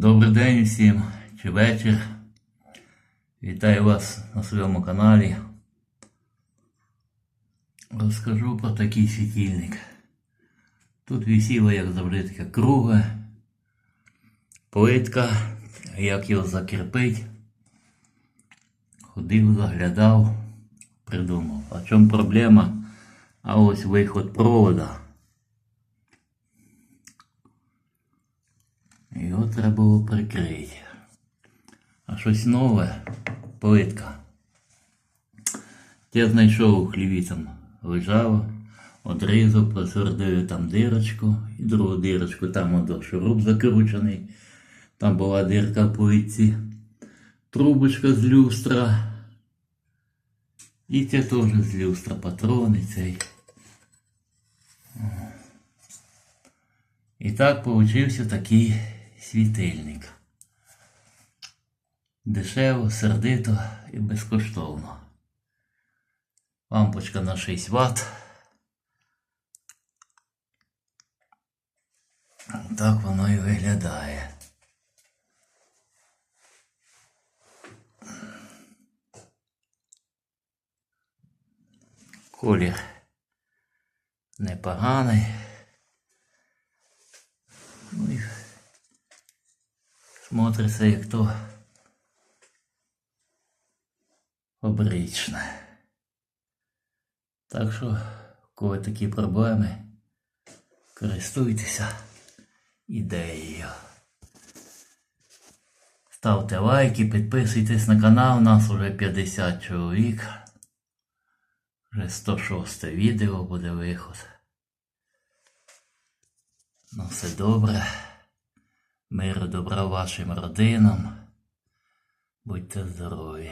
Добрий день всім чи вечір. Вітаю вас на своєму каналі. Розкажу про такий світильник. Тут висіло, як завжди, таке круге, плитка, як його закріпить. Ходив, заглядав, придумав. А чому проблема? А ось виход провода. Його треба було прикрити. А щось нове плитка. Я знайшов у хліві там лежало, одрізав, просвердив там дирочку і другу дирочку, там ото шуруп закручений. Там була дирка в плитці, трубочка з люстра. І це теж з люстра, патрони цей. І так получився такий світильник. Дешево, сердито і безкоштовно. Лампочка на 6 Вт. Так воно і виглядає. Колір непоганий. Ну і смотриться як то фабричне. Так що, у кого такі проблеми, користуйтеся ідеєю. Ставте лайки, підписуйтесь на канал, нас вже 50 чоловік. Вже 106 відео буде виход. Ну, все добре. Миру добра вашим родинам. Будьте здорові.